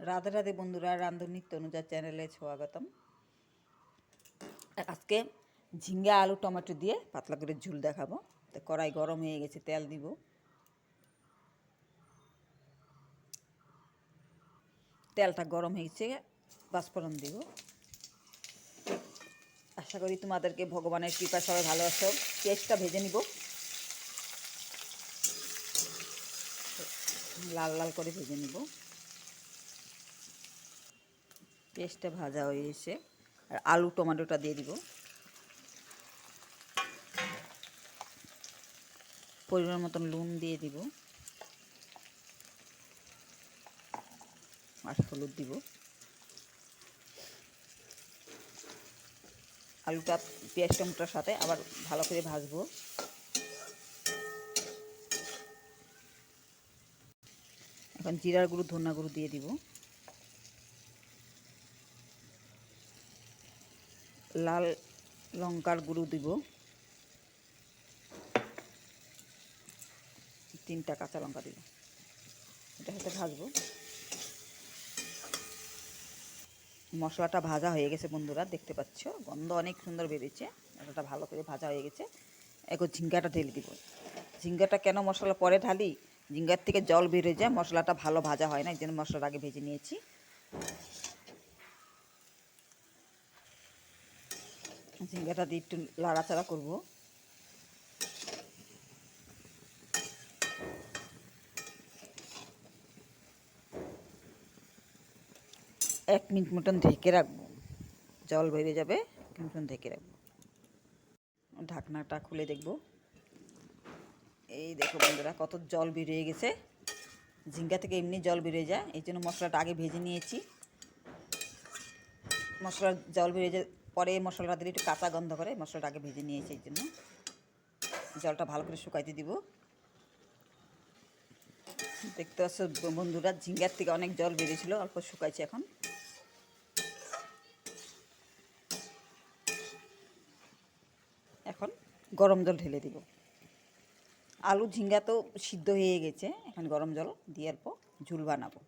রাধে রাধে বন্ধুরা, রান্ধুনি তনুজা চ্যানেলে স্বাগতম। আজকে ঝিঙ্গা আলু টমেটো দিয়ে পাতলা করে ঝুল দেখাবো। তো কড়াই গরম হয়ে গেছে, তেল দিব। তেলটা গরম হয়েছে পাঁচফোড়ন দিব। আশা করি তোমাদেরকে ভগবানের কৃপা সবাই ভালো আছো। পেঁয়াজটা ভেজে নিব। লাল লাল করে ভেজে নিব। পেস্টটা ভাজা হয়ে এসে আর আলু, টমেটোটা দিয়ে দিব। পরিমাণ মতন নুন দিয়ে দিব। আর হলুদ দিব। আলুটা, পেঁয়াজ, টমেটোর সাথে আবার ভালো করে ভাজবো। এখন জিরার গুঁড়ো ধনা গুঁড়ো দিয়ে দিব। লাল লঙ্কার গুঁড়ো দিব। তিনটা কাঁচা লঙ্কা দিব। এটা সাথে ভাজবো। মশলাটা ভাজা হয়ে গেছে বন্ধুরা, দেখতে পাচ্ছ? গন্ধ অনেক সুন্দর বেরিয়েছে। মশলাটা ভালো করে ভাজা হয়ে গেছে। এখন ঝিঙ্গাটা ঢেলে দিব। ঝিঙ্গাটা কেন মশলা পরে ঢালি? ঝিঙ্গার থেকে জল বেরিয়ে যায়, মশলাটা ভালো ভাজা হয় না, এই জন্য মশলাটা আগে ভেজে নিয়েছি। ঝিঙ্গাটা দিয়ে একটু লাড়াচাড়া করব। এক মিনিট মতন ঢেকে রাখব। জল বেরিয়ে যাবে মতন ঢেকে রাখব। ঢাকনাটা খুলে দেখব। এই দেখো বন্ধুরা, কত জল বেরিয়ে গেছে। ঝিঙ্গা থেকে এমনি জল বেরিয়ে যায়, এই জন্য মশলাটা আগে ভেজে নিয়েছি। মশলার জল বেরিয়ে পরে মশলাটা দিলে একটু কাঁচা গন্ধ করে মশলাটা আগে ভেজে নিয়েছি এই জন্য। জলটা ভালো করে শুকাইতে দিব। দেখতে পাচ্ছ বন্ধুরা, ঝিঙ্গার থেকে অনেক জল বেরিয়েছিল, অল্প শুকাইছে এখন। এখন গরম জল ঢেলে দিব। আলু, ঝিঙ্গা তো সিদ্ধ হয়ে গেছে, এখন গরম জল দিয়ে অল্প ঝুল বানাবো।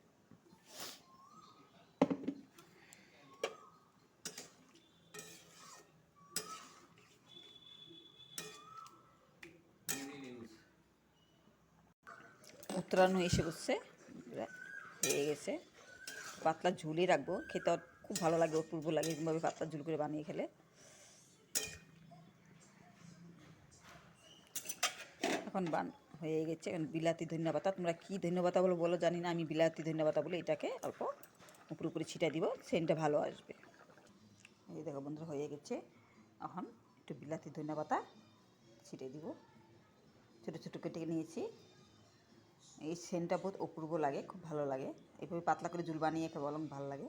উত্তরায়ণ এসে বসছে। হয়ে গেছে। পাতলা ঝুলই রাখব। খেতে খুব ভালো লাগে অপূর্ব লাগে এরকমভাবে পাতলা ঝুল করে বানিয়ে খেলে। এখন বান হয়ে গেছে। এখন বিলাতি ধনিয়া পাতা। তোমরা কী ধনিয়া পাতা বলো বলো জানি না। আমি বিলাতি ধনিয়া পাতা বলে এটাকে অল্প উপরে উপরে ছিটা দিব। সেন্টটা ভালো আসবে। এই দেখো বন্ধুরা, হয়ে গেছে। এখন একটু বিলাতি ধনিয়া পাতা ছিটে দিব। ছোটো ছোটো কেটে নিয়েছি। এই সেন্টটা বহুত অপূর্ব লাগে, খুব ভালো লাগে। এভাবে পাতলা করে জুল বানিয়ে খেয়ে বরং ভালো লাগে।